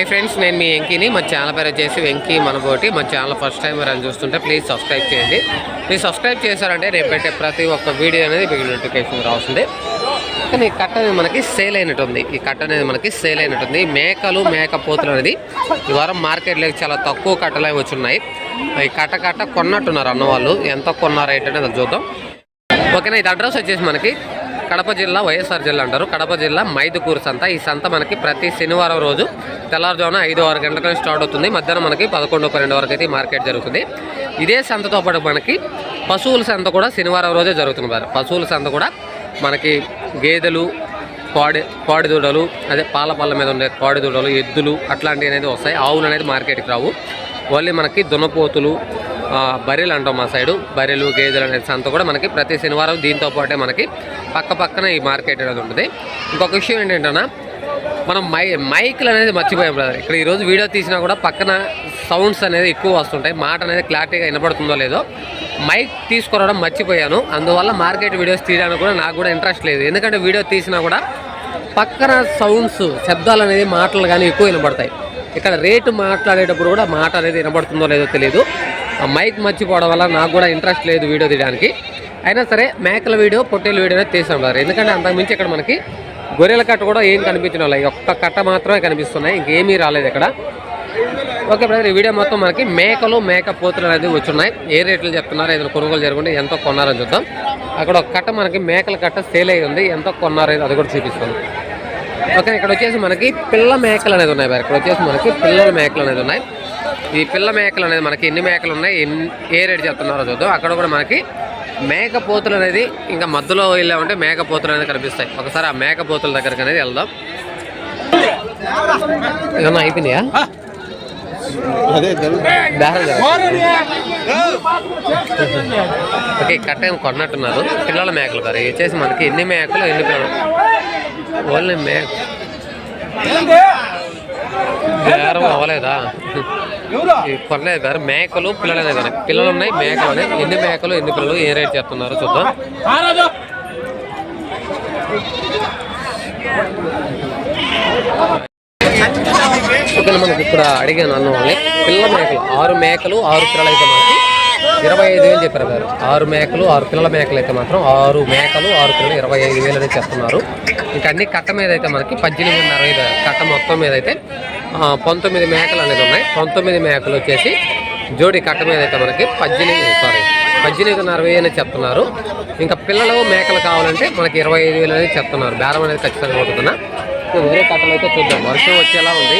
Hi friends నేను మీ వెంకీని. మా channel పేరు వచ్చేసి వెంకీ మనబోటి మా ఛానల్ ఫస్ట్ టైం అని చూస్తుంటే ప్లీజ్ సబ్స్క్రైబ్ చేయండి. మీరు సబ్స్క్రైబ్ చేశారంటే రేపు పెట్టే ప్రతి ఒక్క వీడియో అనేది మీకు నోటిఫికేషన్ రాస్తుంది. కానీ ఈ కట్ట అనేది మనకి సేల్ అయినట్టుంది. ఈ కట్ట అనేది మనకి సేల్ అయినట్టుంది. మేకలు మేక పోతులు అనేది ఈ వారం మార్కెట్లోకి చాలా తక్కువ కట్టలు అవి వచ్చున్నాయి. ఈ కట్ట కట్ట కొన్నట్టున్నారు అన్నవాళ్ళు. ఎంత కొన్నారు ఏంటనేది అది చూద్దాం. ఓకేనా ఇది అడ్రస్ వచ్చేసి మనకి కడప జిల్లా వైఎస్ఆర్ జిల్లా అంటారు. కడప జిల్లా మైదుకూరు సంత. ఈ సంత మనకి ప్రతి శనివారం రోజు తెల్లవారుజామున ఐదు ఆరు గంటల స్టార్ట్ అవుతుంది. మధ్యాహ్నం మనకి పదకొండు పన్నెండు వరకు అయితే మార్కెట్ జరుగుతుంది. ఇదే సంతతో పాటు మనకి పశువుల సంత కూడా శనివారం రోజే జరుగుతుంది మరి. పశువుల సంత కూడా మనకి గేదెలు కోడి కోడి దూడలు అదే పాల పళ్ళ మీద ఉండే కోడి దూడలు ఎద్దులు అట్లాంటివి అనేది వస్తాయి. ఆవులు అనేది మార్కెట్కి రావు. ఓన్లీ మనకి దున్నపోతులు బర్రెలు అంటాం మా సైడు. బర్రెలు గేదెలు అనేది సంత కూడా మనకి ప్రతి శనివారం దీంతో పాటే మనకి పక్క పక్కన ఈ మార్కెట్ అనేది ఉంటుంది. ఇంకొక విషయం ఏంటంటే మనం మై మైక్లు అనేది మర్చిపోయాం బ్రదర్ ఇక్కడ ఈరోజు వీడియో తీసినా కూడా పక్కన సౌండ్స్ అనేది ఎక్కువ వస్తుంటాయి. మాట అనేది క్లారిటీగా వినపడుతుందో లేదో మైక్ తీసుకురావడం మర్చిపోయాను. అందువల్ల మార్కెట్ వీడియోస్ తీయడానికి కూడా నాకు కూడా ఇంట్రెస్ట్ లేదు. ఎందుకంటే వీడియో తీసినా కూడా పక్కన సౌండ్స్ శబ్దాలు అనేది మాటలు కానీ ఎక్కువ వినపడతాయి. ఇక్కడ రేటు మాట్లాడేటప్పుడు కూడా మాట అనేది వినపడుతుందో లేదో తెలియదు మైక్ మర్చిపోవడం వల్ల నాకు కూడా ఇంట్రెస్ట్ లేదు వీడియో తీయడానికి. అయినా సరే మేకల వీడియో పొట్టేల వీడియో అనేది తీసాం ఎందుకంటే అంతకుమించి ఇక్కడ మనకి గొర్రెల కట్ట కూడా ఏం కనిపించడం లేదు. ఒక్క కట్ట మాత్రమే కనిపిస్తున్నాయి. ఇంకేమీ రాలేదు ఇక్కడ. ఓకే బ్రదర్ ఈ వీడియో మొత్తం మనకి మేకలు మేక పోతులు అనేది వచ్చున్నాయి ఏ రేట్లు చెప్తున్నారు ఏదైనా కొనుగోలు జరగకుండా ఎంతో కొన్నారని చూద్దాం. అక్కడ ఒక కట్ట మనకి మేకల కట్ట సేల్ అయ్యి ఉంది. ఎంతో కొన్నారు అది కూడా చూపిస్తుంది ఓకే ఇక్కడ వచ్చేసి మనకి పిల్ల మేకలు అనేది ఉన్నాయి బ్రదర్. ఇక్కడ వచ్చేసి మనకి పిల్లల మేకలు అనేది ఉన్నాయి. ఈ పిల్ల మేకలు అనేది మనకి ఎన్ని మేకలు ఉన్నాయి ఎన్ని ఏ రేట్ చెప్తున్నారో చూద్దాం. అక్కడ కూడా మనకి మేక పోతులు అనేది ఇంకా మధ్యలో వెళ్ళామంటే మేక పోతులు అనేది కనిపిస్తాయి. ఒకసారి ఆ మేక పోతుల దగ్గరికి అనేది వెళ్దాం. ఏమన్నా అయిపోయినాయా. ఓకే కట్ట ఏమో కొన్నట్టున్నారు. పిల్లల మేకలు గారు ఇవి వచ్చేసి మనకి ఎన్ని మేకలు ఎన్ని పిల్లలు? ఓన్లీ మేక. బేరం అవ్వలేదా? కొనలేదు గారు మేకలు పిల్లలు అనేది ఉన్నాయి. పిల్లలు ఉన్నాయి మేకలు ఉన్నాయి. ఎన్ని మేకలు ఎన్ని పిల్లలు ఏ రేట్ చెప్తున్నారో చూద్దాం. ఓకే మనకి ఇక్కడ అడిగాను అన్న వాళ్ళని పిల్ల మేకలు ఆరు మేకలు ఆరు పిల్లలు అయితే మనకి ఇరవై ఐదు వేలు చెప్పారు గారు. ఆరు మేకలు ఆరు పిల్లల మేకలు అయితే మాత్రం ఆరు మేకలు ఆరు పిల్లలు ఇరవై ఐదు వేలు అనేది చెప్తున్నారు. ఇంకా అన్ని కట్ట మీద అయితే మనకి పద్దెనిమిదిన్నర ఐదు కట్ట మొత్తం మీద అయితే పంతొమ్మిది మేకలు అనేది ఉన్నాయి. పంతొమ్మిది మేకలు వచ్చేసి జోడి కట్ట మీద అయితే మనకి పద్దెనిమిది సారీ పద్దెనిమిదిన్నర వెయ్యి అనేది చెప్తున్నారు. ఇంకా పిల్లలు మేకలు కావాలంటే మనకి ఇరవై ఐదు వేలు అనేది చెప్తున్నారు. బేరం అనేది ఖచ్చితంగా ఉంటుందన్నా వేరే కట్టలు అయితే చూద్దాం. వర్షం వచ్చేలా ఉంది.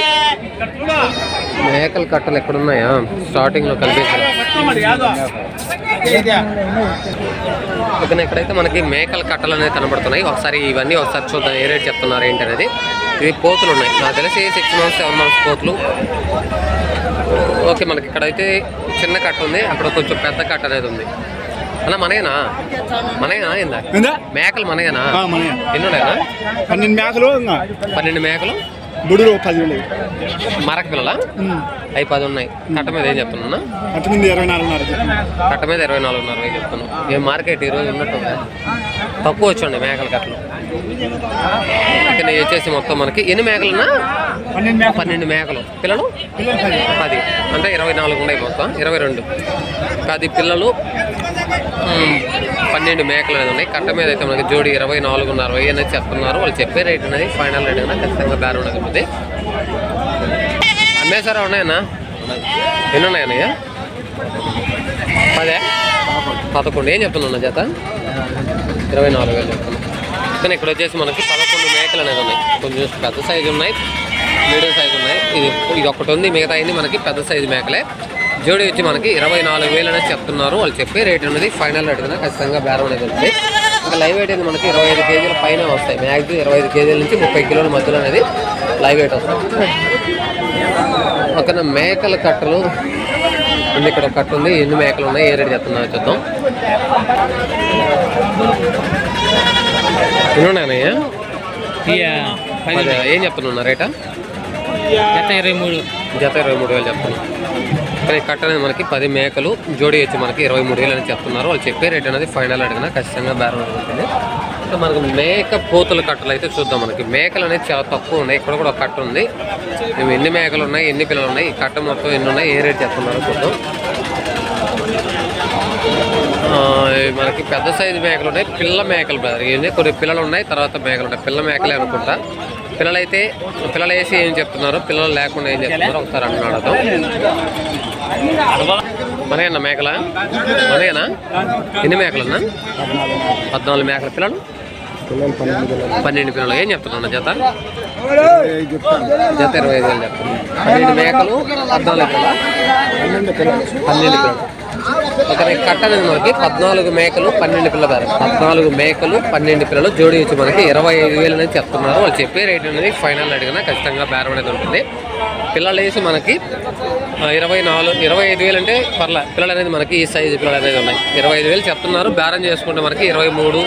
మేకల కట్టలు ఎక్కడున్నాయా? స్టార్టింగ్లో కనిపించారు ఓకే ఇక్కడైతే మనకి మేకల కట్టలు అనేది కనబడుతున్నాయి ఒకసారి ఇవన్నీ ఒకసారి చూద్దాం. ఏ రేట్ చెప్తున్నారు ఏంటి ఇవి పోతులు ఉన్నాయి. నాకు తెలిసి సిక్స్ మంత్స్ సెవెన్ మంత్స్ పోతులు. ఓకే మనకి ఇక్కడైతే చిన్న కట్ట ఉంది. అక్కడ కొంచెం పెద్ద కట్ట అనేది ఉంది. అన్న మనయేనా? మనయేనా ఏందా మేకలు మనయేనా. ఎన్ని ఉన్నాయా పన్నెండు మేకలు పన్నెండు మేకలు? బుడులు పది మరక పిల్లల? అవి పది ఉన్నాయి. కట్ట మీద ఏం చెప్తున్నా అటు నుండి ఇరవై నాలుగున్నర కట్ట మీద ఇరవై నాలుగున్నర చెప్తున్నాను ఏ మార్కెట్ ఈరోజు ఉన్నట్టు. తక్కువ వచ్చండి మేకల కట్టలు. ఇక్కడ వచ్చేసి మొత్తం మనకి ఎన్ని మేకలున్నా? పన్నెండు మేకలు. పిల్లలు? పది. అంటే ఇరవై నాలుగు ఉన్నాయి మొత్తం. ఇరవై రెండు. పది పిల్లలు పన్నెండు మేకలు అనేది ఉన్నాయి. కట్ట మీద అయితే మనకి జోడి ఇరవై నాలుగున్నర వెయ్యి అనేది చెప్తున్నారు. వాళ్ళు చెప్పే రేట్ అనేది ఫైనల్ రేట్ అనేది ఖచ్చితంగా అనేది ఉంటుంది అమ్మేసారా ఉన్నాయన్నా? ఎన్ని ఉన్నాయన్నయ్య పదే? పదకొండు. ఏం చెప్తున్నా జత? ఇరవై నాలుగు వేలు చెప్తున్నా కానీ ఇక్కడ వచ్చేసి మనకి పదకొండు మేకలు అనేది ఉన్నాయి. కొంచెం పెద్ద సైజు ఉన్నాయి మీడియం సైజు ఉన్నాయి. ఇది ఇది ఒకటి ఉంది మిగతా అయింది మనకి పెద్ద సైజు మేకలే. జోడి వచ్చి మనకి ఇరవై నాలుగు వేలు అనేది చెప్తున్నారు వాళ్ళు చెప్పే రేట్ అనేది ఫైనల్ రేట్ అనేది ఖచ్చితంగా బేరం అనేది ఉంది. ఇంకా లైవ్ వెయిట్ అనేది మనకి ఇరవై ఐదు కేజీల పైన వస్తాయి. మ్యాక్సిమం ఇరవై ఐదు కేజీల నుంచి ముప్పై కిలోల మధ్యలో అనేది లైవ్ వెయిట్ వస్తాయి ఓకేనా మేకల కట్టలు ఉంది. ఇక్కడ కట్ట ఉంది. ఎన్ని మేకలు ఉన్నాయి? ఏ రేట్ చెప్తున్నా చూద్దాం. ఎన్ని ఉన్నాయన్నయ్య అదే, ఏం చెప్తున్నా రేటా? జత ఇరవై మూడు. జత ఇరవై మూడు వేలు చెప్తున్నా కానీ కట్ట అనేది మనకి పది మేకలు జోడి వచ్చి మనకి ఇరవై మూడు వేలు అని చెప్తున్నారు. వాళ్ళు చెప్పే రేట్ అనేది ఫైనల్ అడిగినా ఖచ్చితంగా బేరం ఉంటుంది ఇంకా మనకు మేక పోతుల కట్టలు అయితే చూద్దాం మనకి. మేకలు అనేది చాలా తక్కువ ఉన్నాయి. ఇక్కడ కూడా ఒక కట్ట ఉంది. మేము ఎన్ని మేకలు ఉన్నాయి ఎన్ని పిల్లలు ఉన్నాయి? ఈ కట్ట మొత్తం ఎన్ని ఉన్నాయి? ఏ రేట్ చెప్తున్నారో చూద్దాం. మనకి పెద్ద సైజు మేకలు ఉన్నాయి. పిల్ల మేకలు బ్రదర్ కొన్ని పిల్లలు ఉన్నాయి. తర్వాత మేకలు ఉన్నాయి పిల్ల మేకలే అనుకుంటా. పిల్లలైతే పిల్లలు వేసి ఏం చెప్తున్నారు? పిల్లలు లేకుండా ఏం చెప్తున్నారు? ఒకసారి అన్నాడు మనయేనా మేకల? మనయేనా? ఎన్ని మేకలన్నా? పద్నాలుగు మేకల పిల్లలు. పన్నెండు పిల్లలు. ఏం చెప్తున్నా జత? జత ఇరవై ఐదు వేలు చెప్తున్నాను పన్నెండు మేకలు పద్నాలుగు పిల్లలు. పన్నెండు పిల్లలు. ఇక్కడ ఈ కట్ట అనేది మనకి. పద్నాలుగు మేకలు పన్నెండు పిల్లలు ధర పద్నాలుగు మేకలు పన్నెండు పిల్లలు జోడి వచ్చి మనకి ఇరవై ఐదు వేలు అనేది చెప్తున్నారు. వాళ్ళు చెప్పే రేట్ అనేది ఫైనల్ అడిగినా ఖచ్చితంగా బేరం అనేది ఉంటుంది. పిల్లలు వేసి మనకి ఇరవై నాలుగు ఇరవై ఐదు వేలు అంటే పర్లే పిల్లలు అనేది మనకి ఈ సైజు పిల్లలు అనేది ఉన్నాయి. ఇరవై ఐదు వేలు చెప్తున్నారు. బేరం చేసుకుంటే మనకి ఇరవై మూడు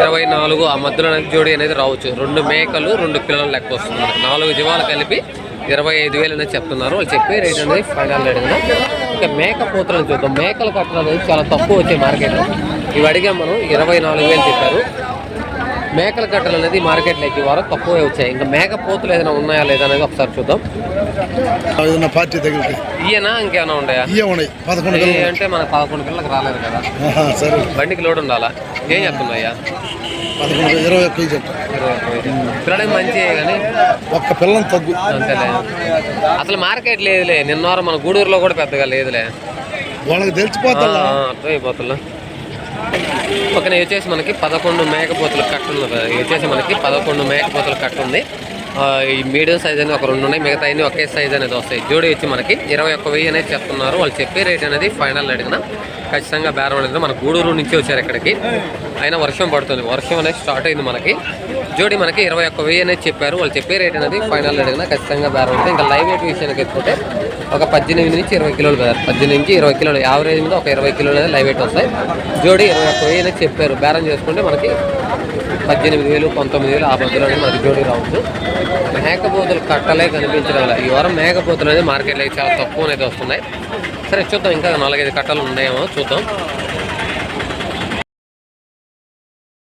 ఇరవై నాలుగు ఆ మధ్యలో జోడి అనేది రావచ్చు. రెండు మేకలు రెండు పిల్లలు లెక్క వస్తుంది. నాలుగు జీవాలు కలిపి ఇరవై ఐదు వేలు అనేది చెప్తున్నారు. వాళ్ళు చెప్పే రేట్ అనేది ఫైనల్ అడిగిన. ఇంకా మేక పోతులను చూద్దాం. మేకల కట్టలు అనేది చాలా తక్కువ వచ్చాయి మార్కెట్లో. ఇవి అడిగాం మనం ఇరవై నాలుగు వేలు చెప్పారు. మేకల కట్టలు అనేది మార్కెట్లోకి ఈ వారం తక్కువ వచ్చాయి. ఇంకా మేక పోతులు ఏదైనా ఉన్నాయా లేదా అనేది ఒకసారి చూద్దాం. ఏదైనా పార్టీ దగ్గరికి ఈయన ఇంకేమైనా ఉన్నాయా? ఇయ్య ఉన్నాయి. పదకొండు ఏ గంటలు అంటే మన పదకొండు పిల్లలకు రాలేదు కదా. బండికి లోడ్ ఉండాలా? ఏం చెప్తున్నాయ్యా పదకొండు ఇరవై ఒక్క కేజీ మంచి కానీ ఒక్క పిల్లని తగ్గు. అంతేలే. అసలు మార్కెట్ లేదులే. నిన్న మన గూడూరులో కూడా పెద్దగా లేదులే. వాళ్ళకి తెలిసిపోతా అర్థమైపోతున్నా. ఇవి వచ్చేసి మనకి పదకొండు మేకపోతులు కట్టు వచ్చేసి మనకి పదకొండు మేకపోతులు కట్టు ఉంది. ఈ మీడియం సైజ్ అనేది ఒక రెండు ఉన్నాయి. మిగతా అన్ని ఒకే సైజ్ అనేది వస్తాయి. జోడి వచ్చి మనకి ఇరవై ఒక్క వెయ్యి అనేది చెప్తున్నారు. వాళ్ళు చెప్పే రేట్ అనేది ఫైనల్ అడిగిన ఖచ్చితంగా బేరం అనేది మన గూడూరు నుంచి వచ్చారు ఇక్కడికి. అయినా వర్షం పడుతుంది. వర్షం అనేది స్టార్ట్ అయింది మనకి. జోడి మనకి ఇరవై ఒక్క వెయ్యి అనేది చెప్పారు. వాళ్ళు చెప్పే రేట్ అనేది ఫైనల్ అడిగిన ఖచ్చితంగా బేరం ఉంటుంది. ఇంకా లైవ్ వెయిట్ విషయానికి ఎత్తుకుంటే ఒక పద్దెనిమిది నుంచి ఇరవై కిలోలు కదా పద్దెనిమిది నుంచి ఇరవై కిలోలు యావరేజ్ మీద ఒక ఇరవై కిలోలు అనేది లైవ్ వెయిట్ వస్తాయి. జోడి ఇరవై ఒక్క వెయ్యి అనేది చెప్పారు. బేరం చేసుకుంటే మనకి పద్దెనిమిది వేలు పంతొమ్మిది వేలు ఆ మధ్యలో అనేది మనకి జోడి రావచ్చు. మేకపోతులు కట్టలే కనిపించడం ఈ వారం మేకపోతులు అనేది మార్కెట్లో చాలా తక్కువ అనేది వస్తున్నాయి. సరే చూద్దాం ఇంకా నాలుగైదు కట్టలు ఉన్నాయేమో చూద్దాం.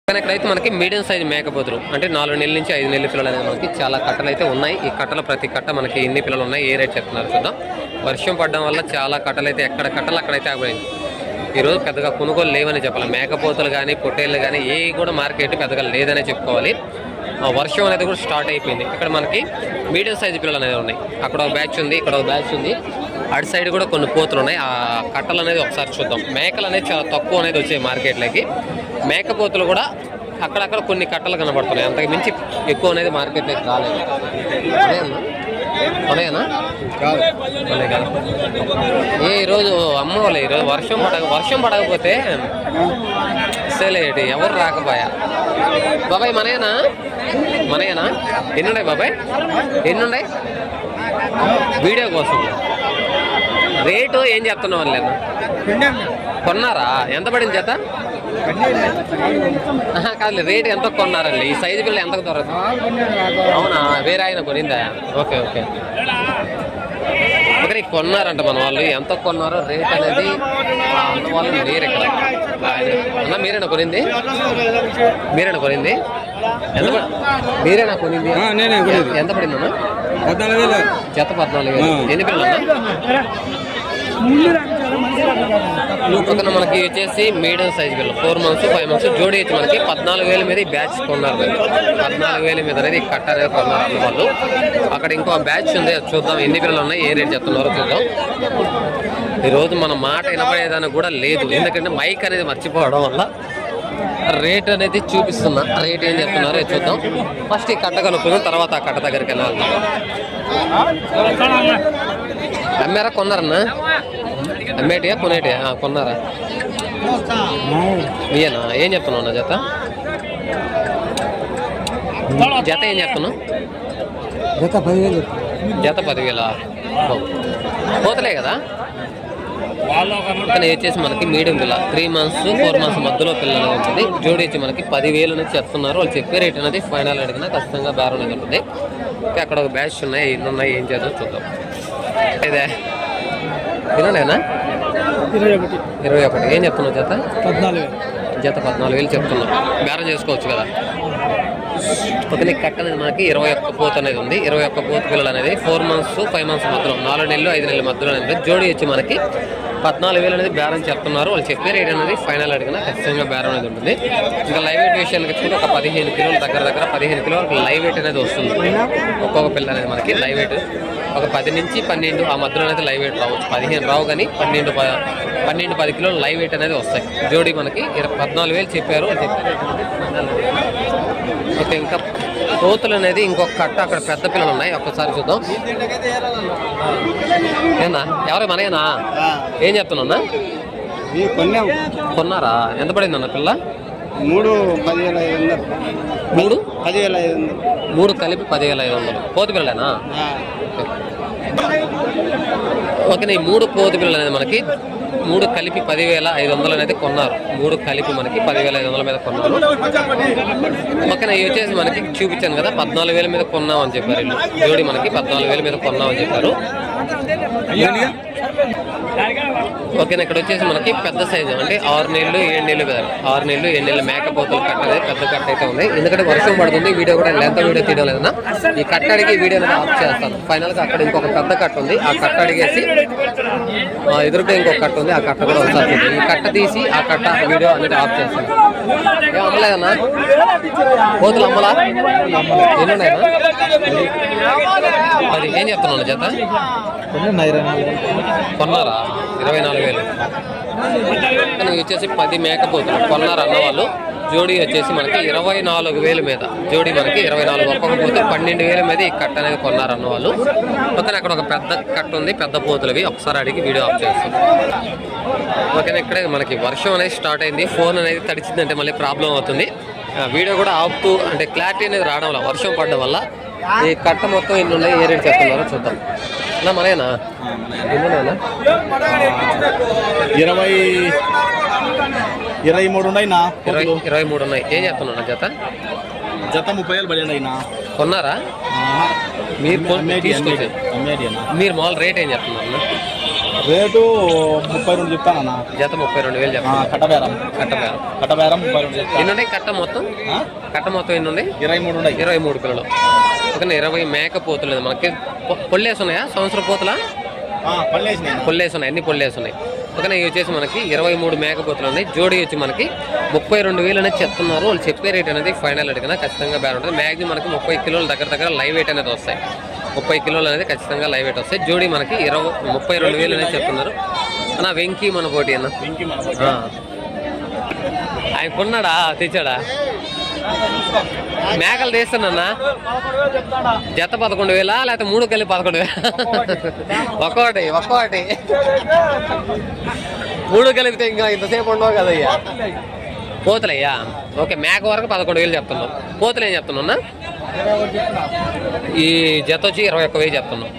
కానీ ఇక్కడైతే మనకి మీడియం సైజ్ మేకపోతులు. అంటే నాలుగు నెలల నుంచి ఐదు నెలల పిల్లలు అనేది మనకి చాలా కట్టలు అయితే ఉన్నాయి. ఈ కట్టలు ప్రతి కట్ట మనకి ఎన్ని పిల్లలు ఉన్నాయి ఏ రేట్ చెప్తున్నారు చూద్దాం. వర్షం పడడం వల్ల చాలా కట్టలు అయితే ఎక్కడ కట్టలు అక్కడైతే ఆగిపోయింది ఈరోజు పెద్దగా కొనుగోలు లేవని చెప్పాలి. మేకపోతలు కానీ పొట్టేళ్ళు కానీ ఏ కూడా మార్కెట్ పెద్దగా లేదనే చెప్పుకోవాలి. ఆ వర్షం అనేది కూడా స్టార్ట్ అయిపోయింది. ఇక్కడ మనకి మీడియం సైజ్ పిల్లలు అనేది ఉన్నాయి. అక్కడ ఒక బ్యాచ్ ఉంది ఇక్కడ ఒక బ్యాచ్ ఉంది. అటు సైడ్ కూడా కొన్ని పోతులు ఉన్నాయి. ఆ కట్టలు అనేది ఒకసారి చూద్దాం. మేకలు అనేది చాలా తక్కువ అనేది వచ్చాయి మార్కెట్లోకి. మేకపోతులు కూడా అక్కడక్కడ కొన్ని కట్టలు కనబడుతున్నాయి. అంతకు మించి ఎక్కువ అనేది మార్కెట్లోకి రాలేదు. అదేనా? ఏ ఈరోజు అమ్మవాళ్ళు ఈరోజు వర్షం పడక వర్షం పడకపోతే సేలేటి ఎవరు రాకపోయా? బాబాయ్ మనయేనా? మనయేనా? ఎన్ని బాబాయ్? ఎన్ని వీడియో కోసం. రేటు ఏం చెప్తున్నావు నేను కొన్నారా? ఎంత పడింది చేత ఆహా, కాదులే రేట్ ఎంత కొన్నారండి? ఈ సైజు పిల్ల ఎంత దొరకదు అవునా వేరే ఆయన కొనిందా? Okay okay. ఒకరి కొన్నారంట మన వాళ్ళు. ఎంత కొన్నారో రేట్ అనేది అన్న వాళ్ళు లేరు ఇక్కడ. అన్న మీరేనా కొనింది? మీరేనా కొనింది? ఎంత పడి- మీరేనా కొనింది? నేనే కొనేది. ఎంత పడింది అన్న పద్నాలుగు వేలు. జత పద్నాలుగు వేలు. ఎన్ని పిల్లలు అన్న పక్కన మనకి వచ్చేసి మీడియం సైజ్ పిల్లలు ఫోర్ మంత్స్ ఫైవ్ మంత్స్ జోడీ అయితే మనకి పద్నాలుగు వేల మీద ఈ బ్యాచ్ కొన్నారు. పద్నాలుగు వేల మీద అనేది కట్ట అనేది కొన్నారు అన్న వాళ్ళు. అక్కడ ఇంకో బ్యాచ్ ఉంది అది చూద్దాం. ఎన్ని పిల్లలు ఉన్నాయి ఏ రేట్ చెప్తున్నారో చూద్దాం. ఈరోజు మన మాట వినపడేదానికి కూడా లేదు. ఎందుకంటే మైక్ అనేది మర్చిపోవడం వల్ల రేట్ అనేది చూపిస్తున్నా. రేట్ ఏం చెప్తున్నారో చూద్దాం. ఫస్ట్ ఈ కట్ట కనుక్కుందాం తర్వాత ఆ కట్ట దగ్గరికి వెళ్ళాలి. అమ్మారా కొన్నారన్నా? అమ్మేటియా కొనేటియా? కొన్నారా? మీయేనా ఏం చెప్తున్నావు అన్న జత? జత ఏం చెప్తున్నావు? జత పదివేలు జత పదివేల? పోతలే కదా? కానీ వచ్చేసి మనకి మీడియం పిల్ల త్రీ మంత్స్ ఫోర్ మంత్స్ మధ్యలో పిల్లలు ఉంటుంది. జోడి వచ్చి మనకి పదివేలు నుంచి చెప్తున్నారు. వాళ్ళు చెప్పే రేట్ అనేది ఫైనల్ అడిగినా ఖచ్చితంగా బేరం అనేది ఉంటుంది ఇంకా అక్కడ ఒక బ్యాచ్ ఉన్నాయి ఎన్ని ఉన్నాయి ఏం చేద్దాం చూద్దాం. ఇదే వినలేనా? ఇరవై ఒకటి. ఇరవై ఒకటి. ఏం చెప్తున్నావు చేత పద్నాలుగు. వేలు జత పద్నాలుగు వేలు చెప్తున్నాం బేరం చేసుకోవచ్చు కదా. ఒక నీకు కట్ట అనేది మనకి ఇరవై ఒక్క పోత్ అనేది ఉంది. ఇరవై ఒక్క పోత్ పిల్లలు అనేది ఫోర్ మంత్స్ ఫైవ్ మంత్స్ మధ్యలో నాలుగు నెలలు ఐదు నెలల మధ్యలో అనేది జోడి వచ్చి మనకి పద్నాలుగు వేలు అనేది బేరం చెప్తున్నారు. వాళ్ళు చెప్పే రేట్ అనేది ఫైనల్ అడిగినా ఖచ్చితంగా బేరం అనేది ఉంటుంది. ఇంకా లైవ్ వెయిట్ విషయానికి వచ్చి ఒక పదిహేను కిలోల దగ్గర దగ్గర పదిహేను కిలో లైవ్ వెయిట్ అనేది వస్తుంది. ఒక్కొక్క పిల్ల అనేది మనకి లైవ్ వెయిట్ ఒక పది నుంచి పన్నెండు ఆ మధ్యలో అనేది లైవ్ వెయిట్ రావచ్చు. పదిహేను రావు కానీ పన్నెండు పన్నెండు పది కిలోలు లైవ్ వెయిట్ అనేది వస్తాయి. జోడి మనకి ఇరవై పద్నాలుగు వేలు చెప్పారు వాళ్ళు చెప్పే రేట్ అనేది final రేట్. ఓకే ఇంకా కోతులు అనేది ఇంకొక కట్ట అక్కడ పెద్ద పిల్లలు ఉన్నాయి. ఒక్కసారి చూద్దాం. ఏనా ఎవరు మనయేనా? ఏం చెప్తున్నా కొన్నారా? ఎంత పడింది అన్న పిల్ల? మూడు పదివేల ఐదు వందలు. మూడు? పదివేల ఐదు వందలు. మూడు కలిపి పదివేల ఐదు వందలు. కోతి పిల్లలేనా? ఓకే ఈ మూడు కోతి పిల్లలు అనేది మనకి మూడు కలిపి పదివేల ఐదు వందలు అనేది కొన్నారు. మూడు కలిపి మనకి పదివేల ఐదు వందల మీద కొన్నారు. ఓకేనా ఇవి వచ్చేసి మనకి చూపించాను కదా పద్నాలుగు వేల మీద కొన్నాం అని చెప్పారు. వీళ్ళు జోడి మనకి పద్నాలుగు వేల మీద కొన్నాం అని చెప్పారు ఓకేనా ఇక్కడ వచ్చేసి మనకి పెద్ద సైజు అంటే ఆరు నెలలు ఏడు నెలలు కదా. ఆరు నెలలు ఏడు నెలలు మేకపోతులు కట్ట అనేది పెద్ద కట్ట అయితే ఉంది. ఎందుకంటే వర్షం పడుతుంది వీడియో కూడా లెంత వీడియో తీయడం లేదన్నా. ఈ కట్ట అడిగి వీడియో అనేది ఆఫ్ చేస్తాను. ఫైనల్గా అక్కడ ఇంకొక పెద్ద కట్ట ఉంది. ఆ కట్ట అడిగేసి ఆ ఎదురుగా ఇంకొక కట్ట ఉంది. ఆ కట్ట కూడా ఒకసారి ఈ కట్ట తీసి ఆ కట్ట వీడియో అనేది ఆఫ్ చేస్తాను. ఏం అమ్మలేదన్నా? కోతులు అమ్మలా? ఎన్ని ఉన్నాయన్నా అది ఏం చెప్తున్నాను కొన్నారా? ఇరవై నాలుగు వేలు. కానీ వచ్చేసి పది మేకపోతులు కొన్నారు అన్న వాళ్ళు జోడీ వచ్చేసి మనకి ఇరవై నాలుగు వేల మీద. జోడీ మనకి ఇరవై నాలుగు ఒక్కొక్క పోతే. పన్నెండు వేల మీద ఈ కట్ట అనేది కొన్నారన్న వాళ్ళు ఓకేనా అక్కడ ఒక పెద్ద కట్ట ఉంది. పెద్ద పోతులవి. ఒకసారి అడిగి వీడియో ఆఫ్ చేస్తాం. ఓకేనా ఇక్కడే మనకి వర్షం అనేది స్టార్ట్ అయింది. ఫోన్ అనేది తడిచిందంటే మళ్ళీ ప్రాబ్లం అవుతుంది. వీడియో కూడా ఆపుతూ అంటే క్లారిటీ అనేది రావడం వల్ల వర్షం పడడం వల్ల ఈ కట్ట మొత్తం ఎన్ని ఉన్నాయి ఏ రేట్ చెప్తున్నారో చూద్దాం. అన్నా మనయేనా? ఎన్నున్నాయన్నా? ఇరవై ఇరవై మూడు ఉన్నాయి నా ఇరవై ఇరవై మూడు ఉన్నాయి. ఏం చెప్తున్నా జత? జత ముప్పై వేలు పడి నా కొన్నారా? మీరు మీరు మామూలు రేట్ ఏం చెప్తున్నారు? రేటు ముప్పై రెండు చెప్తానన్నా. జత ముప్పై రెండు వేలు చెప్తున్నారు కట్టబేరం. కట్ట బేరం. కట్టబేరం ముప్పై రెండు చెప్తాను ఎన్ని ఉన్నాయి కట్ట మొత్తం? కట్ట మొత్తం ఎన్ని ఉన్నాయి ఇరవై మూడు ఉన్నాయి. ఇరవై మూడు పిల్లలు ఓకే ఇరవై మేక పోతులేదు మనకి పొల్లేసి ఉన్నాయా? సంవత్సరం పోతులా? పొల్లేసి ఉన్నాయి. అన్ని పొల్లేసి ఉన్నాయి. ఇవి వచ్చేసి మనకి ఇరవై మూడు మేకపోతులు ఉన్నాయి. జోడీ వచ్చి మనకి ముప్పై రెండు వేలు అనేది చెప్తున్నారు. వాళ్ళు చెప్పే రేట్ అనేది ఫైనల్ అడిగినా ఖచ్చితంగా బేర ఉంటుంది. మ్యాక్సిమం మనకి ముప్పై కిలోల దగ్గర దగ్గర లైవ్ వెయిట్ అనేది వస్తాయి. ముప్పై కిలోలు అనేది ఖచ్చితంగా లైవ్ వెయిట్ వస్తాయి. జోడీ మనకి ఇరవై ముప్పై రెండు వేలు అనేది చెప్తున్నారు. అన్న వెంకీ మన పోటీ అన్న. ఆయన కొన్నాడా? తెచ్చాడా? మేకలు తీస్తానన్నా? జత పదకొండు వేలా? లేకపోతే మూడు కలిపి పదకొండు వేల? ఒక్కోటి ఒక్కోటి. మూడు కలిపితే ఇంకా ఇంతసేపు ఉండవు కదయ్యా. పోతులయ్యా? ఓకే మేక వరకు పదకొండు వేలు చెప్తున్నాం. పోతులు ఏం చెప్తున్నా ఈ జత వచ్చి ఇరవై ఒక్క వెయ్యి చెప్తున్నాం.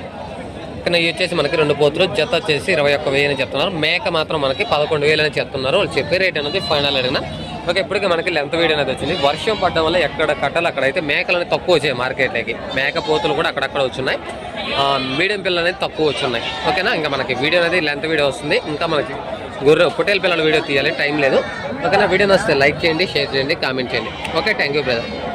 కానీ ఇవి వచ్చేసి మనకి రెండు పోతులు జత వచ్చేసి ఇరవై ఒక్క వెయ్యి అని చెప్తున్నారు. మేక మాత్రం మనకి పదకొండు వేలు అని చెప్తున్నారు. వాళ్ళు చెప్పే రేట్ అనేది ఫైనల్ అడిగిన. ఓకే ఇప్పటికీ మనకి లెంత్ వీడియో అనేది వచ్చింది. వర్షం పడడం వల్ల ఎక్కడ కట్టాలి అక్కడైతే మేకలు అనేది తక్కువ వచ్చాయి మార్కెట్లోకి మేక పోతులు కూడా అక్కడక్కడ వచ్చున్నాయి మీడియం పిల్లలు అనేది తక్కువ వచ్చున్నాయి ఓకేనా? ఇంకా మనకి వీడియో అనేది లెంత్ వీడియో వస్తుంది. ఇంకా మనకి గొర్రె పొట్టేల పిల్లల వీడియో తీయాలి. టైం లేదు. ఓకేనా? వీడియో నచ్చితే లైక్ చేయండి షేర్ చేయండి కామెంట్ చేయండి. Okay thank you brother